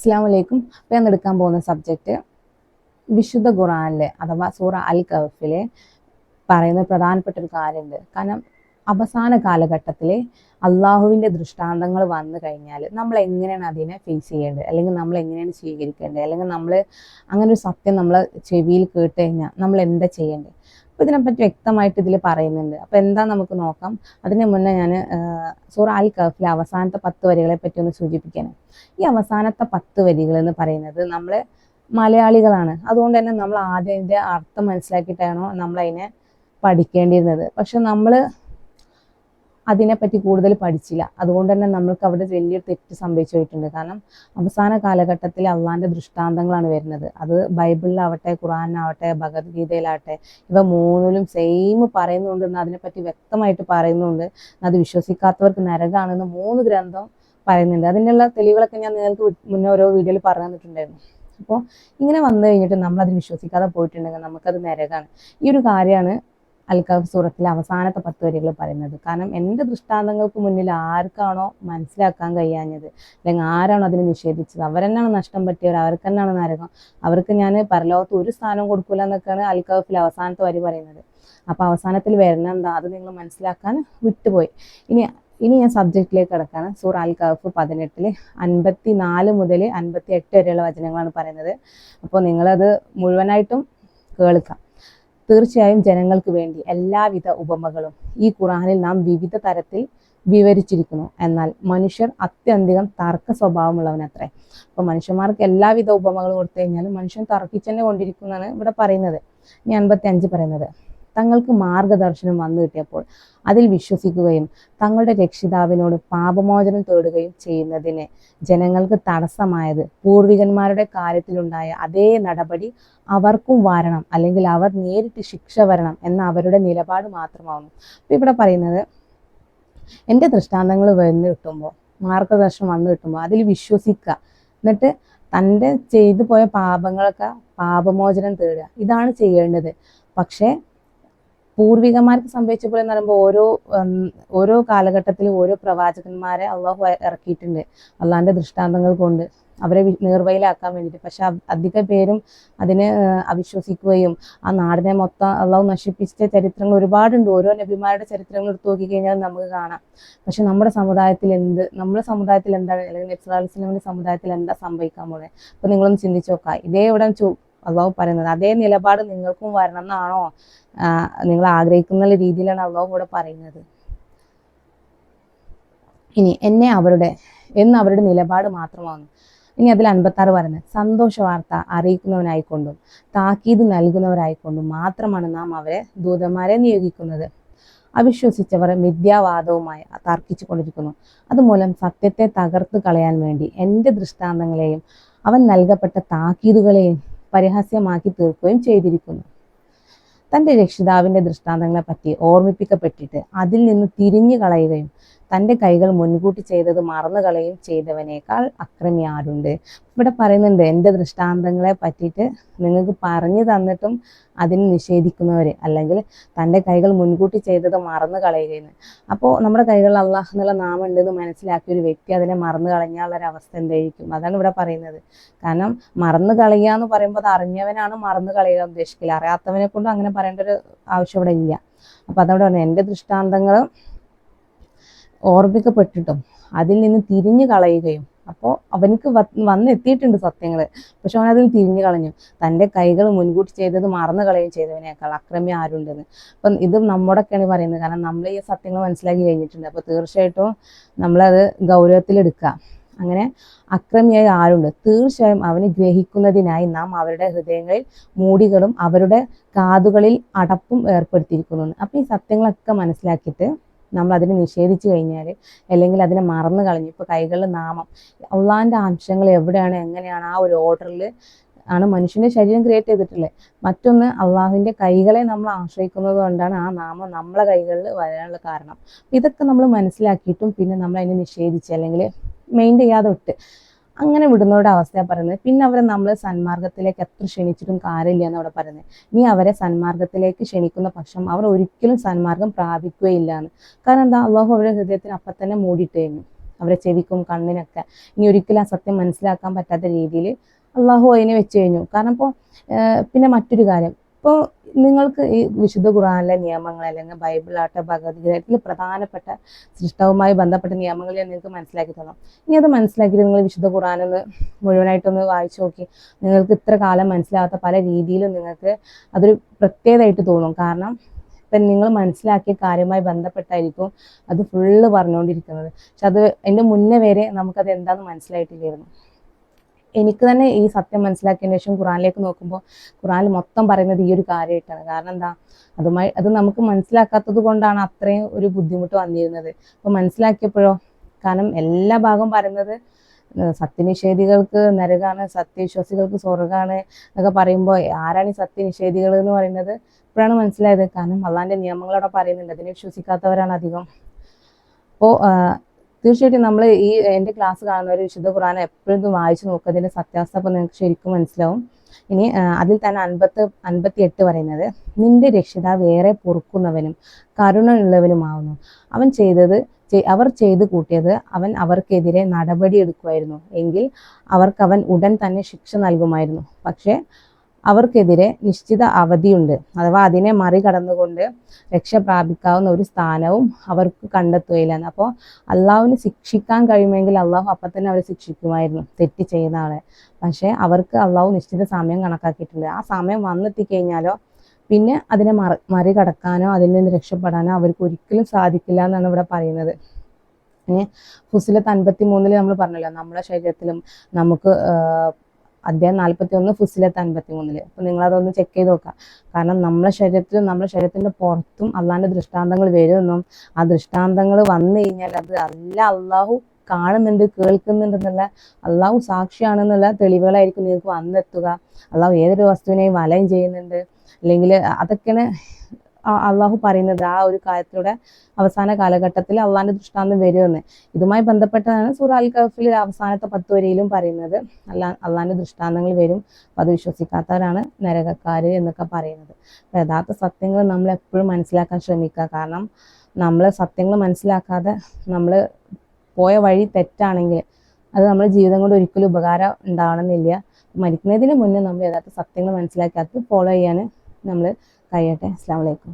അസ്സാം വലൈക്കും ഞാൻ എടുക്കാൻ പോകുന്ന സബ്ജക്റ്റ് വിശുദ്ധ ഖുറാനിലെ അഥവാ സൂറ അൽ കഫിലെ പറയുന്ന പ്രധാനപ്പെട്ട ഒരു കാര്യമുണ്ട്. കാരണം അവസാന കാലഘട്ടത്തിൽ അള്ളാഹുവിന്റെ ദൃഷ്ടാന്തങ്ങൾ വന്നു കഴിഞ്ഞാൽ നമ്മൾ എങ്ങനെയാണ് അതിനെ ഫേസ് ചെയ്യേണ്ടത്? അല്ലെങ്കിൽ നമ്മൾ എങ്ങനെയാണ് സ്വീകരിക്കേണ്ടത്? അല്ലെങ്കിൽ നമ്മൾ അങ്ങനെ ഒരു സത്യം നമ്മൾ ചെവിയിൽ കേട്ട് കഴിഞ്ഞാൽ നമ്മൾ എന്താ ചെയ്യേണ്ടത്? അപ്പോൾ ഇതിനെപ്പറ്റി വ്യക്തമായിട്ട് ഇതിൽ പറയുന്നുണ്ട്. അപ്പോൾ എന്താ നമുക്ക് നോക്കാം. അതിന് മുന്നേ ഞാൻ സൂറ അൽ കഫിലെ അവസാനത്തെ പത്ത് വരികളെ പറ്റി ഒന്ന് സൂചിപ്പിക്കാനും ഈ അവസാനത്തെ പത്ത് വരികൾ എന്ന് പറയുന്നത് നമ്മൾ മലയാളികളാണ്. അതുകൊണ്ട് തന്നെ നമ്മൾ ആദ്യം അർത്ഥം മനസ്സിലാക്കിയിട്ടാണോ നമ്മളതിനെ പഠിക്കേണ്ടിയിരുന്നത്. പക്ഷെ നമ്മൾ അതിനെപ്പറ്റി കൂടുതൽ പഠിച്ചില്ല. അതുകൊണ്ട് തന്നെ നമ്മൾക്ക് അവിടെ വലിയൊരു തെറ്റ് സംഭവിച്ചു പോയിട്ടുണ്ട് കാരണം അവസാന കാലഘട്ടത്തിൽ അള്ളാന്റെ ദൃഷ്ടാന്തങ്ങളാണ് വരുന്നത്. അത് ബൈബിളിലാവട്ടെ ഖുറാനാവട്ടെ ഭഗവത്ഗീതയിലാവട്ടെ ഇവ മൂന്നിലും സെയിം പറയുന്നുണ്ട് എന്ന് അതിനെപ്പറ്റി വ്യക്തമായിട്ട് പറയുന്നുണ്ട്. അത് വിശ്വസിക്കാത്തവർക്ക് നരകാണെന്ന് മൂന്ന് ഗ്രന്ഥം പറയുന്നുണ്ട്. അതിനുള്ള തെളിവുകളൊക്കെ ഞാൻ നിങ്ങൾക്ക് മുന്നേ ഓരോ വീഡിയോയിൽ പറഞ്ഞു തന്നിട്ടുണ്ടായിരുന്നു. അപ്പോൾ ഇങ്ങനെ വന്നു കഴിഞ്ഞിട്ട് നമ്മൾ അതിന് വിശ്വസിക്കാതെ പോയിട്ടുണ്ടെങ്കിൽ നമുക്കത് നരകാണ്. ഈ ഒരു കാര്യമാണ് അൽക്കഫ് സൂറത്തിലെ അവസാനത്തെ പത്ത് വരികൾ പറയുന്നത്. കാരണം എന്റെ ദൃഷ്ടാന്തങ്ങൾക്ക് മുന്നിൽ ആർക്കാണോ മനസ്സിലാക്കാൻ കഴിയാഞ്ഞത്? അല്ലെങ്കിൽ ആരാണോ അതിനെ നിഷേധിച്ചത്? അവരെന്നാണ് നഷ്ടം പറ്റിയവർ? അവർക്ക് തന്നെയാണ് നരകം? അവർക്ക് ഞാൻ പരലോകത്ത് ഒരു സ്ഥാനം കൊടുക്കില്ല എന്നൊക്കെയാണ് അൽക്കഫിൽ അവസാനത്തെ വരി പറയുന്നത്. അപ്പോൾ അവസാനത്തിൽ വരുന്ന എന്താ? അത് നിങ്ങൾ മനസ്സിലാക്കാൻ വിട്ടുപോയി. ഇനി ഇനി ഞാൻ സബ്ജക്റ്റിലേക്ക് കിടക്കാണ്. സൂർ അൽ കഫ് പതിനെട്ടിൽ അൻപത്തി നാല് മുതൽ അൻപത്തി എട്ട് വരെയുള്ള വചനങ്ങളാണ് പറയുന്നത്. അപ്പോൾ നിങ്ങളത് മുഴുവനായിട്ടും കേൾക്കാം. തീർച്ചയായും ജനങ്ങൾക്ക് വേണ്ടി എല്ലാവിധ ഉപമകളും ഈ ഖുറാനിൽ നാം വിവിധ തരത്തിൽ വിവരിച്ചിരിക്കുന്നു. എന്നാൽ മനുഷ്യർ അത്യന്തികം തർക്ക സ്വഭാവമുള്ളവനത്രേ. അപ്പോൾ മനുഷ്യന്മാർക്ക് എല്ലാവിധ ഉപമകളും കൊടുത്തു കഴിഞ്ഞാലും മനുഷ്യൻ തർക്കിച്ചെന്നെ കൊണ്ടിരിക്കുന്നതാണ് ഇവിടെ പറയുന്നത്. ഇനി അൻപത്തി അഞ്ച് പറയുന്നത്. തങ്ങൾക്ക് മാർഗദർശനം വന്നു കിട്ടിയപ്പോൾ അതിൽ വിശ്വസിക്കുകയും തങ്ങളുടെ രക്ഷിതാവിനോട് പാപമോചനം തേടുകയും ചെയ്യുന്നതിന് ജനങ്ങൾക്ക് തടസ്സമായത് പൂർവികന്മാരുടെ കാര്യത്തിലുണ്ടായ അതേ നടപടി അവർക്കും വരണം അല്ലെങ്കിൽ അവർ നേരിട്ട് ശിക്ഷ വരണം എന്ന അവരുടെ നിലപാട് മാത്രമാവുന്നു. അപ്പൊ ഇവിടെ പറയുന്നത് എന്റെ ദൃഷ്ടാന്തങ്ങൾ വന്നു കിട്ടുമ്പോൾ മാർഗദർശനം വന്നു കിട്ടുമ്പോൾ അതിൽ വിശ്വസിക്കുക. എന്നിട്ട് തന്റെ ചെയ്തു പോയ പാപങ്ങളൊക്കെ പാപമോചനം തേടുക. ഇതാണ് ചെയ്യേണ്ടത്. പക്ഷേ പൂർവികന്മാർക്ക് സംഭവിച്ച പോലെ എന്ന് പറയുമ്പോൾ ഓരോ ഓരോ കാലഘട്ടത്തിലും ഓരോ പ്രവാചകന്മാരെ അള്ളാഹു ഇറക്കിയിട്ടുണ്ട്. അള്ളാഹിന്റെ ദൃഷ്ടാന്തങ്ങൾ കൊണ്ട് അവരെ നീർവയിലാക്കാൻ വേണ്ടിയിട്ട്. പക്ഷെ അധിക പേരും അതിനെ അവിശ്വസിക്കുകയും ആ നാടിനെ മൊത്തം അള്ളാഹു നശിപ്പിച്ച ചരിത്രങ്ങൾ ഒരുപാടുണ്ട്. ഓരോ നബിമാരുടെ ചരിത്രങ്ങൾ എടുത്തു നോക്കിക്കഴിഞ്ഞാൽ നമുക്ക് കാണാം. പക്ഷെ നമ്മുടെ സമുദായത്തിൽ എന്ത് നമ്മുടെ സമുദായത്തിൽ എന്താണ് അല്ലെങ്കിൽ നബ്സ് അലിസ്ലാമിന്റെ സമുദായത്തിൽ എന്താ സംഭവിക്കാൻ പോകുന്നത് അപ്പൊ നിങ്ങളൊന്ന് ചിന്തിച്ചു നോക്കാം. ഇതേ ഇവിടെ അള്ളാഹു പറയുന്നത്. അതേ നിലപാട് നിങ്ങൾക്കും വരണം എന്നാണോ നിങ്ങൾ ആഗ്രഹിക്കുന്ന രീതിയിലാണ് അള്ളാഹു ഇവിടെ പറയുന്നത്. ഇനി എന്നെ അവരുടെ എന്ന് അവരുടെ നിലപാട് മാത്രമാണ്. ഇനി അതിൽ അൻപത്താറ് പറയുന്നത് സന്തോഷ വാർത്ത അറിയിക്കുന്നവനായിക്കൊണ്ടും താക്കീത് നൽകുന്നവരായിക്കൊണ്ടും മാത്രമാണ് നാം അവരെ ദൂതന്മാരെ നിയോഗിക്കുന്നത്. അവിശ്വസിച്ചവർ മിഥ്യാവാദവുമായി തർക്കിച്ചു കൊണ്ടിരിക്കുന്നു. അതുമൂലം സത്യത്തെ തകർത്ത് കളയാൻ വേണ്ടി എന്റെ ദൃഷ്ടാന്തങ്ങളെയും അവൻ നൽകപ്പെട്ട താക്കീതുകളെയും പരിഹാസ്യമാക്കി തീർക്കുകയും ചെയ്തിരിക്കുന്നു. തന്റെ രക്ഷിതാവിന്റെ ദൃഷ്ടാന്തങ്ങളെ പറ്റി ഓർമ്മിപ്പിക്കപ്പെട്ടിട്ട് അതിൽ നിന്ന് തിരിഞ്ഞു കളയുകയും തന്റെ കൈകൾ മുൻകൂട്ടി ചെയ്തത് മറന്നു കളയും ചെയ്തവനേക്കാൾ അക്രമി ആരുണ്ട്? ഇവിടെ പറയുന്നുണ്ട് എന്റെ ദൃഷ്ടാന്തങ്ങളെ പറ്റിയിട്ട് നിങ്ങൾക്ക് പറഞ്ഞു തന്നിട്ടും അതിന് നിഷേധിക്കുന്നവർ അല്ലെങ്കിൽ തന്റെ കൈകൾ മുൻകൂട്ടി ചെയ്തത് മറന്നു കളയുകയെന്ന്. അപ്പോൾ നമ്മുടെ കൈകളിൽ അള്ളാഹ് എന്നുള്ള നാമം ഉണ്ടെന്ന് മനസ്സിലാക്കിയ ഒരു വ്യക്തി അതിനെ മറന്നു കളഞ്ഞാലുള്ള ഒരു അവസ്ഥ എന്തായിരിക്കും? അതാണ് ഇവിടെ പറയുന്നത്. കാരണം മറന്നു കളയുക എന്ന് പറയുമ്പോൾ അത് അറിഞ്ഞവനാണ് മറന്നു കളയുക ഉദ്ദേശിക്കില്ല അറിയാത്തവനെ കൊണ്ട് അങ്ങനെ പറയേണ്ട ഒരു ആവശ്യം ഇവിടെ ഇല്ല. അപ്പൊ അതവിടെ പറഞ്ഞു എന്റെ ദൃഷ്ടാന്തങ്ങൾ ഓർമ്മിക്കപ്പെട്ടിട്ടും അതിൽ നിന്ന് തിരിഞ്ഞു കളയുകയും. അപ്പോൾ അവനക്ക് വന്നെത്തിയിട്ടുണ്ട് സത്യങ്ങൾ പക്ഷെ അവൻ അതിൽ തിരിഞ്ഞു കളഞ്ഞു. തന്റെ കൈകൾ മുൻകൂട്ടി ചെയ്തത് മറന്നു കളയുകയും ചെയ്തവനേക്കാൾ അക്രമി ആരുണ്ടെന്ന്. അപ്പം ഇത് നമ്മുടെയൊക്കെയാണ് പറയുന്നത്. കാരണം നമ്മൾ ഈ സത്യങ്ങൾ മനസ്സിലാക്കി കഴിഞ്ഞിട്ടുണ്ട്. അപ്പോൾ തീർച്ചയായിട്ടും നമ്മളത് ഗൗരവത്തിലെടുക്കുക. അങ്ങനെ അക്രമിയായി ആരുണ്ട്? തീർച്ചയായും അവന് ഗ്രഹിക്കുന്നതിനായി നാം അവരുടെ ഹൃദയങ്ങളിൽ മൂടികളും അവരുടെ കാതുകളിൽ അടപ്പും ഏർപ്പെടുത്തിയിരിക്കുന്നു അപ്പം ഈ സത്യങ്ങളൊക്കെ മനസ്സിലാക്കിയിട്ട് നമ്മൾ അതിനെ നിഷേധിച്ചു കഴിഞ്ഞാൽ അല്ലെങ്കിൽ അതിനെ മറന്നു കളഞ്ഞു. ഇപ്പോൾ കൈകളിൽ നാമം ഉള്ളാന്റെ അംശങ്ങൾ എവിടെയാണ് എങ്ങനെയാണ് ആ ഒരു ഓർഡറിൽ ആണ് മനുഷ്യന്റെ ശരീരം ക്രിയേറ്റ് ചെയ്തിട്ടുള്ളത് മറ്റൊന്ന് അള്ളാഹുവിന്റെ കൈകളെ നമ്മൾ ആശ്രയിക്കുന്നത് കൊണ്ടാണ് ആ നാമം നമ്മളെ കൈകളിൽ വരാനുള്ള കാരണം. ഇതൊക്കെ നമ്മൾ മനസ്സിലാക്കിയിട്ടും പിന്നെ നമ്മൾ അതിനെ നിഷേധിച്ച് അല്ലെങ്കിൽ മെയിൻ ചെയ്യാതെ വിട്ട് അങ്ങനെ വിടുന്നവരുടെ അവസ്ഥയാണ് പറയുന്നത്. പിന്നെ അവരെ നമ്മൾ സന്മാർഗത്തിലേക്ക് എത്ര ക്ഷണിച്ചിട്ടും കാര്യമില്ല എന്ന് അവിടെ പറയുന്നത്. നീ അവരെ സന്മാർഗത്തിലേക്ക് ക്ഷണിക്കുന്ന പക്ഷം അവർ ഒരിക്കലും സന്മാർഗം പ്രാപിക്കുകയില്ല എന്ന് കാരണം എന്താ? അള്ളാഹു അവരുടെ ഹൃദയത്തിന് അപ്പം തന്നെ മൂടിയിട്ട് അവരെ ചെവിക്കും കണ്ണിനൊക്കെ. ഇനി ഒരിക്കലും ആ സത്യം മനസ്സിലാക്കാൻ പറ്റാത്ത രീതിയിൽ അള്ളാഹു അതിനെ വെച്ച് കഴിഞ്ഞു. കാരണം ഇപ്പോൾ പിന്നെ മറ്റൊരു കാര്യം. ഇപ്പോൾ നിങ്ങൾക്ക് ഈ വിശുദ്ധ ഖുറാനിലെ നിയമങ്ങൾ അല്ലെങ്കിൽ ബൈബിളാട്ടെ ഭഗവത്ഗീതത്തിൽ പ്രധാനപ്പെട്ട സൃഷ്ടവുമായി ബന്ധപ്പെട്ട നിയമങ്ങൾ ഞാൻ നിങ്ങൾക്ക് മനസ്സിലാക്കി തന്നു ഇനി അത് മനസ്സിലാക്കിയിട്ട് നിങ്ങൾ വിശുദ്ധ ഖുറാനൊന്ന് മുഴുവനായിട്ടൊന്ന് വായിച്ചു നോക്കി. നിങ്ങൾക്ക് ഇത്ര കാലം മനസ്സിലാകാത്ത പല രീതിയിലും നിങ്ങൾക്ക് അതൊരു പ്രത്യേകതയായിട്ട് തോന്നും. കാരണം ഇപ്പം നിങ്ങൾ മനസ്സിലാക്കിയ കാര്യവുമായി ബന്ധപ്പെട്ടായിരിക്കും അത് ഫുള്ള് പറഞ്ഞുകൊണ്ടിരിക്കുന്നത്. പക്ഷെ അത് അതിന്റെ മുന്നേ വരെ നമുക്കത് എന്താണെന്ന് മനസ്സിലായിട്ടില്ലായിരുന്നു. എനിക്ക് തന്നെ ഈ സത്യം മനസ്സിലാക്കിയതിന് ശേഷം ഖുറാനിലേക്ക് നോക്കുമ്പോൾ ഖുറാനിൽ മൊത്തം പറയുന്നത് ഈ ഒരു കാര്യമായിട്ടാണ്. കാരണം എന്താ? അതുമായി അത് നമുക്ക് മനസ്സിലാക്കാത്തത് കൊണ്ടാണ് അത്രയും ഒരു ബുദ്ധിമുട്ട് വന്നിരുന്നത്. അപ്പോൾ മനസ്സിലാക്കിയപ്പോഴോ? കാരണം എല്ലാ ഭാഗവും പറയുന്നത് സത്യനിഷേധികൾക്ക് നരകാണ് സത്യവിശ്വാസികൾക്ക് സ്വർഗമാണ് എന്നൊക്കെ പറയുമ്പോൾ ആരാണ് ഈ സത്യനിഷേധികൾ എന്ന് പറയുന്നത്? ഇപ്പോഴാണ് മനസ്സിലായത്. കാരണം അള്ളാന്റെ നിയമങ്ങളവിടെ പറയുന്നുണ്ട്. അതിനെ വിശ്വസിക്കാത്തവരാണ് അധികം. അപ്പോൾ തീർച്ചയായിട്ടും നമ്മൾ ഈ എന്റെ ക്ലാസ് കാണുന്നവർ വിശുദ്ധ ഖുറാൻ എപ്പോഴും വായിച്ചു നോക്കുക സത്യാവസ്ഥ അപ്പോൾ നിങ്ങൾക്ക് ശരിക്കും മനസ്സിലാവും. ഇനി അതിൽ തന്നെ അൻപത്ത് അൻപത്തി എട്ട് പറയുന്നത് നിന്റെ രക്ഷിതാവ് ഏറെ പൊറുക്കുന്നവനും കരുണയുള്ളവനുമാവുന്നു. അവൻ ചെയ്തത് അവർ ചെയ്തു കൂട്ടിയത് അവൻ അവർക്കെതിരെ നടപടി എടുക്കുമായിരുന്നു എങ്കിൽ അവർക്ക് അവൻ ഉടൻ തന്നെ ശിക്ഷ നൽകുമായിരുന്നു. പക്ഷേ അവർക്കെതിരെ നിശ്ചിത അവധിയുണ്ട്. അഥവാ അതിനെ മറികടന്നുകൊണ്ട് രക്ഷ പ്രാപിക്കാവുന്ന ഒരു സ്ഥാനവും അവർക്ക് കണ്ടെത്തുകയില്ല അപ്പോൾ അള്ളാഹുവിന് ശിക്ഷിക്കാൻ കഴിയുമെങ്കിൽ അള്ളാഹു അപ്പം തന്നെ അവരെ ശിക്ഷിക്കുമായിരുന്നു. തെറ്റ് ചെയ്യുന്ന ആളെ. പക്ഷേ അവർക്ക് അള്ളാഹു നിശ്ചിത സമയം കണക്കാക്കിയിട്ടുണ്ട്. ആ സമയം വന്നെത്തിക്കഴിഞ്ഞാലോ പിന്നെ അതിനെ മറി മറികടക്കാനോ അതിൽ നിന്ന് രക്ഷപ്പെടാനോ അവർക്ക് ഒരിക്കലും സാധിക്കില്ല എന്നാണ് ഇവിടെ പറയുന്നത്. ഇനി ഫുസിലത്ത് അൻപത്തി മൂന്നിൽ നമ്മൾ പറഞ്ഞല്ലോ നമ്മുടെ ശരീരത്തിലും നമുക്ക് അധ്യായം നാൽപ്പത്തി ഒന്ന് ഫുസിലത്ത് അൻപത്തി മൂന്നിൽ അപ്പൊ നിങ്ങൾ അതൊന്ന് ചെക്ക് ചെയ്ത് നോക്കാം കാരണം നമ്മുടെ ശരീരത്തിലും നമ്മുടെ ശരീരത്തിന്റെ പുറത്തും അള്ളാന്റെ ദൃഷ്ടാന്തങ്ങൾ വരുമെന്നും ആ ദൃഷ്ടാന്തങ്ങൾ വന്നു കഴിഞ്ഞാൽ അത് അല്ല അള്ളാഹു കാണുന്നുണ്ട് കേൾക്കുന്നുണ്ട് എന്നുള്ള അള്ളാഹു സാക്ഷിയാണെന്നുള്ള തെളിവുകളായിരിക്കും നിങ്ങൾക്ക് വന്നെത്തുക. അള്ളാഹു ഏതൊരു വസ്തുവിനെയും വലയം ചെയ്യുന്നുണ്ട്. അല്ലെങ്കിൽ അതൊക്കെയാണ് അള്ളാഹു പറയുന്നത് ആ ഒരു കാര്യത്തിലൂടെ അവസാന കാലഘട്ടത്തിൽ അള്ളാഹിന്റെ ദൃഷ്ടാന്തം വരുമെന്ന്. ഇതുമായി ബന്ധപ്പെട്ടതാണ് സൂറ അൽ കഫിൽ അവസാനത്തെ പത്ത് വരിയിലും പറയുന്നത്. അല്ലാ അള്ളാഹിന്റെ ദൃഷ്ടാന്തങ്ങൾ വരും. അത് വിശ്വസിക്കാത്തവരാണ് നരകക്കാര് എന്നൊക്കെ പറയുന്നത്. യഥാർത്ഥ സത്യങ്ങൾ നമ്മൾ എപ്പോഴും മനസ്സിലാക്കാൻ ശ്രമിക്കുക. കാരണം നമ്മൾ സത്യങ്ങൾ മനസ്സിലാക്കാതെ നമ്മൾ പോയ വഴി തെറ്റാണെങ്കിൽ അത് നമ്മുടെ ജീവിതം കൊണ്ട് ഒരിക്കലും ഉപകാരം ഉണ്ടാവണമെന്നില്ല. മരിക്കുന്നതിന് മുന്നേ നമ്മൾ യഥാർത്ഥ സത്യങ്ങൾ മനസ്സിലാക്കി അത് ഫോളോ ചെയ്യാൻ നമ്മൾ കഴിയട്ടെ? അസ്സാം വലൈക്കും